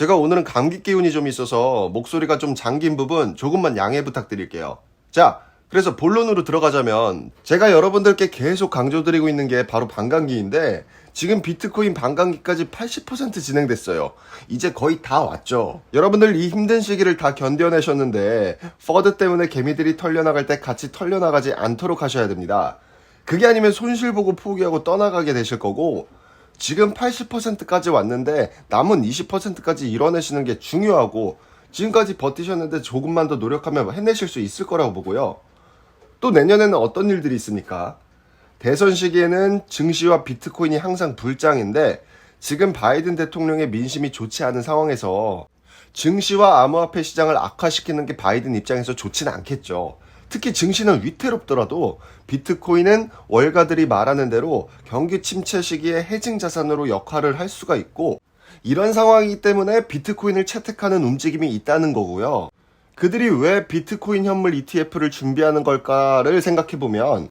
제가 오늘은 감기 기운이 좀 있어서 목소리가 좀 잠긴 부분 조금만 양해 부탁드릴게요. 자, 그래서 본론으로 들어가자면 제가 여러분들께 계속 강조드리고 있는 게 바로 반감기인데 지금 비트코인 반감기까지 80% 진행됐어요. 이제 거의 다 왔죠. 여러분들 이 힘든 시기를 다 견뎌내셨는데 퍼드 때문에 개미들이 털려나갈 때 같이 털려나가지 않도록 하셔야 됩니다. 그게 아니면 손실 보고 포기하고 떠나가게 되실 거고 지금 80%까지 왔는데 남은 20%까지 이뤄내시는 게 중요하고 지금까지 버티셨는데 조금만 더 노력하면 해내실 수 있을 거라고 보고요. 또 내년에는 어떤 일들이 있습니까? 대선 시기에는 증시와 비트코인이 항상 불장인데 지금 바이든 대통령의 민심이 좋지 않은 상황에서 증시와 암호화폐 시장을 악화시키는 게 바이든 입장에서 좋지는 않겠죠. 특히 증시는 위태롭더라도 비트코인은 월가들이 말하는 대로 경기 침체 시기에 해징 자산으로 역할을 할 수가 있고 이런 상황이기 때문에 비트코인을 채택하는 움직임이 있다는 거고요. 그들이 왜 비트코인 현물 ETF를 준비하는 걸까를 생각해 보면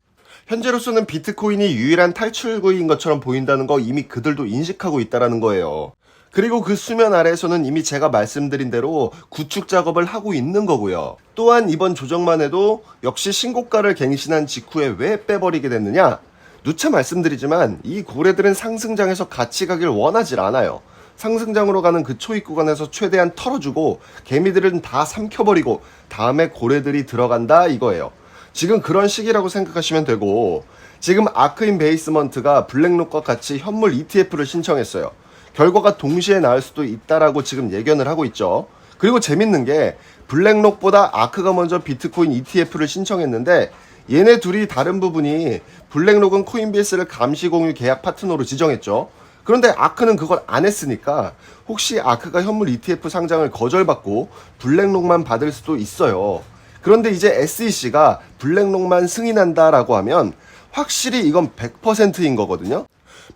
현재로서는 비트코인이 유일한 탈출구인 것처럼 보인다는 거 이미 그들도 인식하고 있다라는 거예요. 그리고 그 수면 아래에서는 이미 제가 말씀드린 대로 구축 작업을 하고 있는 거고요. 또한 이번 조정만 해도 역시 신고가를 갱신한 직후에 왜 빼버리게 됐느냐? 누차 말씀드리지만 이 고래들은 상승장에서 같이 가길 원하질 않아요. 상승장으로 가는 그 초입 구간에서 최대한 털어주고 개미들은 다 삼켜버리고 다음에 고래들이 들어간다 이거예요. 지금 그런 시기라고 생각하시면 되고 지금 아크인 베이스먼트가 블랙록과 같이 현물 ETF를 신청했어요. 결과가 동시에 나올 수도 있다라고 지금 예견을 하고 있죠. 그리고 재밌는 게 블랙록보다 아크가 먼저 비트코인 ETF를 신청했는데 얘네 둘이 다른 부분이 블랙록은 코인베이스를 감시 공유 계약 파트너로 지정했죠. 그런데 아크는 그걸 안 했으니까 혹시 아크가 현물 ETF 상장을 거절받고 블랙록만 받을 수도 있어요. 그런데 이제 SEC가 블랙록만 승인한다라고 하면 확실히 이건 100%인 거거든요.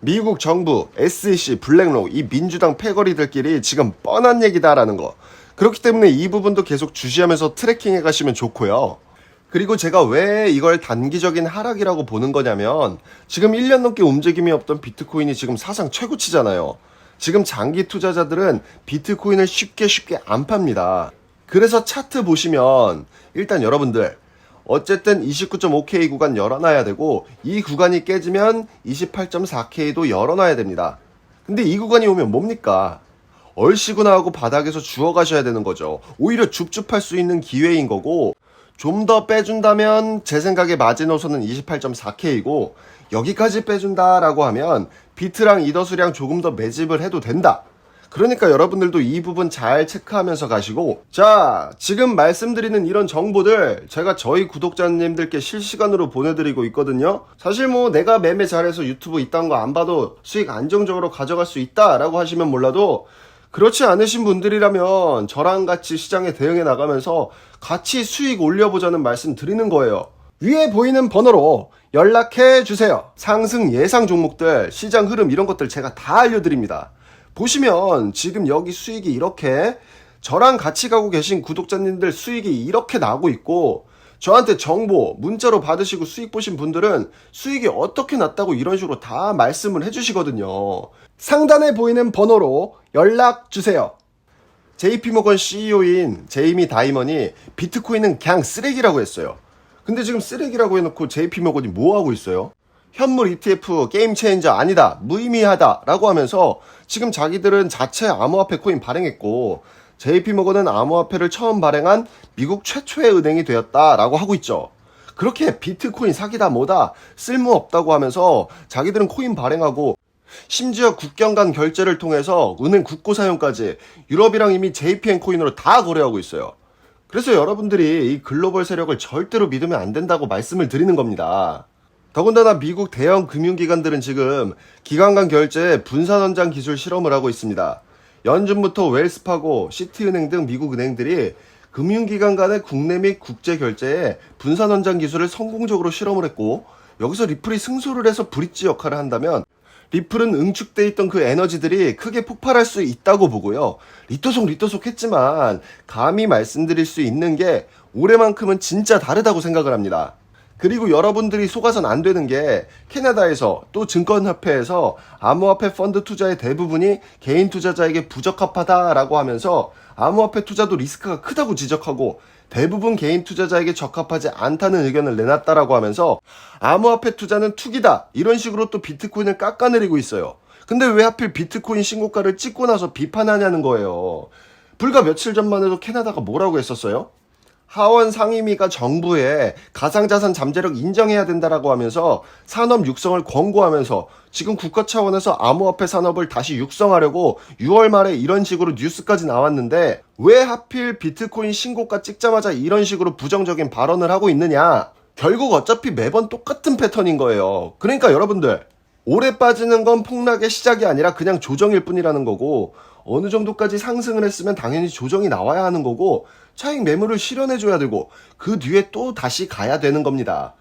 미국 정부, SEC, 블랙록, 이 민주당 패거리들끼리 지금 뻔한 얘기다라는 거. 그렇기 때문에 이 부분도 계속 주시하면서 트래킹해 가시면 좋고요. 그리고 제가 왜 이걸 단기적인 하락이라고 보는 거냐면 지금 1년 넘게 움직임이 없던 비트코인이 지금 사상 최고치잖아요. 지금 장기 투자자들은 비트코인을 쉽게 쉽게 안 팝니다. 그래서 차트 보시면 일단 여러분들 어쨌든 29.5K 구간 열어놔야 되고 이 구간이 깨지면 28.4K도 열어놔야 됩니다. 근데 이 구간이 오면 뭡니까? 얼씨구나 하고 바닥에서 주워 가셔야 되는 거죠. 오히려 줍줍할 수 있는 기회인 거고 좀 더 빼준다면 제 생각에 마지노선은 28.4K이고 여기까지 빼준다라고 하면 비트랑 이더수량 조금 더 매집을 해도 된다. 그러니까 여러분들도 이 부분 잘 체크하면서 가시고 자 지금 말씀드리는 이런 정보들 제가 저희 구독자님들께 실시간으로 보내드리고 있거든요. 사실 뭐 내가 매매 잘해서 유튜브 이딴 거 안 봐도 수익 안정적으로 가져갈 수 있다 라고 하시면 몰라도 그렇지 않으신 분들이라면 저랑 같이 시장에 대응해 나가면서 같이 수익 올려보자는 말씀 드리는 거예요. 위에 보이는 번호로 연락해 주세요. 상승 예상 종목들 시장 흐름 이런 것들 제가 다 알려드립니다 보시면 지금 여기 수익이 이렇게 저랑 같이 가고 계신 구독자님들 수익이 이렇게 나고 있고 저한테 정보 문자로 받으시고 수익 보신 분들은 수익이 어떻게 났다고 이런 식으로 다 말씀을 해주시거든요. 상단에 보이는 번호로 연락 주세요. JP모건 CEO인 제이미 다이먼이 비트코인은 그냥 쓰레기라고 했어요. 근데 지금 쓰레기라고 해놓고 JP모건이 뭐 하고 있어요? 현물 ETF 게임 체인저 아니다 무의미하다라고 하면서 지금 자기들은 자체 암호화폐 코인 발행했고 JP모건은 암호화폐를 처음 발행한 미국 최초의 은행이 되었다라고 하고 있죠. 그렇게 비트코인 사기다 뭐다 쓸모없다고 하면서 자기들은 코인 발행하고 심지어 국경 간 결제를 통해서 은행 국고 사용까지 유럽이랑 이미 JPN 코인으로 다 거래하고 있어요. 그래서 여러분들이 이 글로벌 세력을 절대로 믿으면 안 된다고 말씀을 드리는 겁니다. 더군다나 미국 대형 금융기관들은 지금 기관 간 결제에 분산원장 기술 실험을 하고 있습니다. 연준부터 웰스파고, 시티은행 등 미국 은행들이 금융기관 간의 국내 및 국제 결제에 분산원장 기술을 성공적으로 실험을 했고 여기서 리플이 승소를 해서 브릿지 역할을 한다면 리플은 응축돼 있던 그 에너지들이 크게 폭발할 수 있다고 보고요. 리토속 리토속 했지만 감히 말씀드릴 수 있는 게 올해만큼은 진짜 다르다고 생각을 합니다. 그리고 여러분들이 속아선 안 되는 게 캐나다에서 또 증권협회에서 암호화폐 펀드 투자의 대부분이 개인 투자자에게 부적합하다라고 하면서 암호화폐 투자도 리스크가 크다고 지적하고 대부분 개인 투자자에게 적합하지 않다는 의견을 내놨다라고 하면서 암호화폐 투자는 투기다 이런 식으로 또 비트코인을 깎아내리고 있어요. 근데 왜 하필 비트코인 신고가를 찍고 나서 비판하냐는 거예요. 불과 며칠 전만 해도 캐나다가 뭐라고 했었어요? 하원 상임위가 정부에 가상자산 잠재력 인정해야 된다라고 하면서 산업 육성을 권고하면서 지금 국가 차원에서 암호화폐 산업을 다시 육성하려고 6월 말에 이런 식으로 뉴스까지 나왔는데 왜 하필 비트코인 신고가 찍자마자 이런 식으로 부정적인 발언을 하고 있느냐? 결국 어차피 매번 똑같은 패턴인 거예요. 그러니까 여러분들 오래 빠지는 건 폭락의 시작이 아니라 그냥 조정일 뿐이라는 거고 어느 정도까지 상승을 했으면 당연히 조정이 나와야 하는 거고 차익 매물을 실현해줘야 되고 그 뒤에 또 다시 가야 되는 겁니다.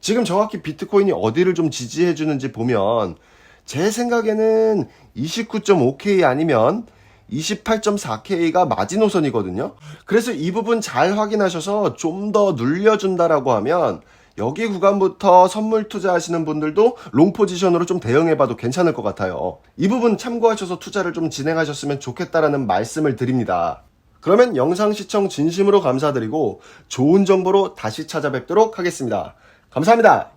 지금 정확히 비트코인이 어디를 좀 지지해주는지 보면 제 생각에는 29.5K 아니면 28.4K가 마지노선이거든요. 그래서 이 부분 잘 확인하셔서 좀 더 눌려준다라고 하면 여기 구간부터 선물 투자하시는 분들도 롱 포지션으로 좀 대응해봐도 괜찮을 것 같아요. 이 부분 참고하셔서 투자를 좀 진행하셨으면 좋겠다라는 말씀을 드립니다. 그러면 영상 시청 진심으로 감사드리고 좋은 정보로 다시 찾아뵙도록 하겠습니다. 감사합니다.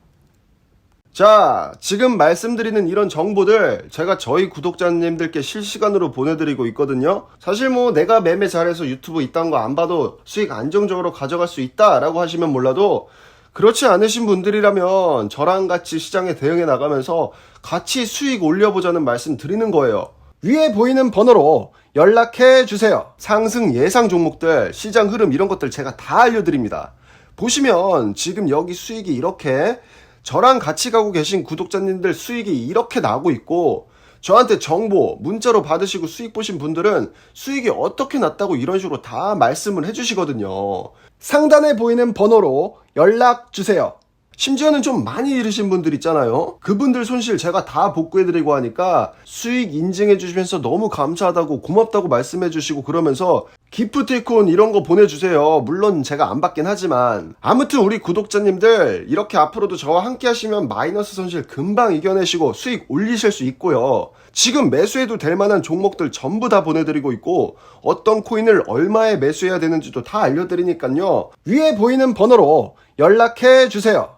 자, 지금 말씀드리는 이런 정보들 제가 저희 구독자님들께 실시간으로 보내드리고 있거든요. 사실 뭐 내가 매매 잘해서 유튜브 이딴 거 안 봐도 수익 안정적으로 가져갈 수 있다라고 하시면 몰라도 그렇지 않으신 분들이라면 저랑 같이 시장에 대응해 나가면서 같이 수익 올려보자는 말씀 드리는 거예요. 위에 보이는 번호로 연락해 주세요. 상승 예상 종목들, 시장 흐름 이런 것들 제가 다 알려드립니다. 보시면 지금 여기 수익이 이렇게 저랑 같이 가고 계신 구독자님들 수익이 이렇게 나고 있고 저한테 정보 문자로 받으시고 수익 보신 분들은 수익이 어떻게 났다고 이런 식으로 다 말씀을 해주시거든요. 상단에 보이는 번호로 연락 주세요. 심지어는 좀 많이 잃으신 분들 있잖아요. 그분들 손실 제가 다 복구해드리고 하니까 수익 인증해주시면서 너무 감사하다고 고맙다고 말씀해주시고 그러면서 기프티콘 이런 거 보내주세요. 물론 제가 안 받긴 하지만. 아무튼 우리 구독자님들 이렇게 앞으로도 저와 함께 하시면 마이너스 손실 금방 이겨내시고 수익 올리실 수 있고요. 지금 매수해도 될 만한 종목들 전부 다 보내드리고 있고 어떤 코인을 얼마에 매수해야 되는지도 다 알려드리니까요. 위에 보이는 번호로 연락해 주세요.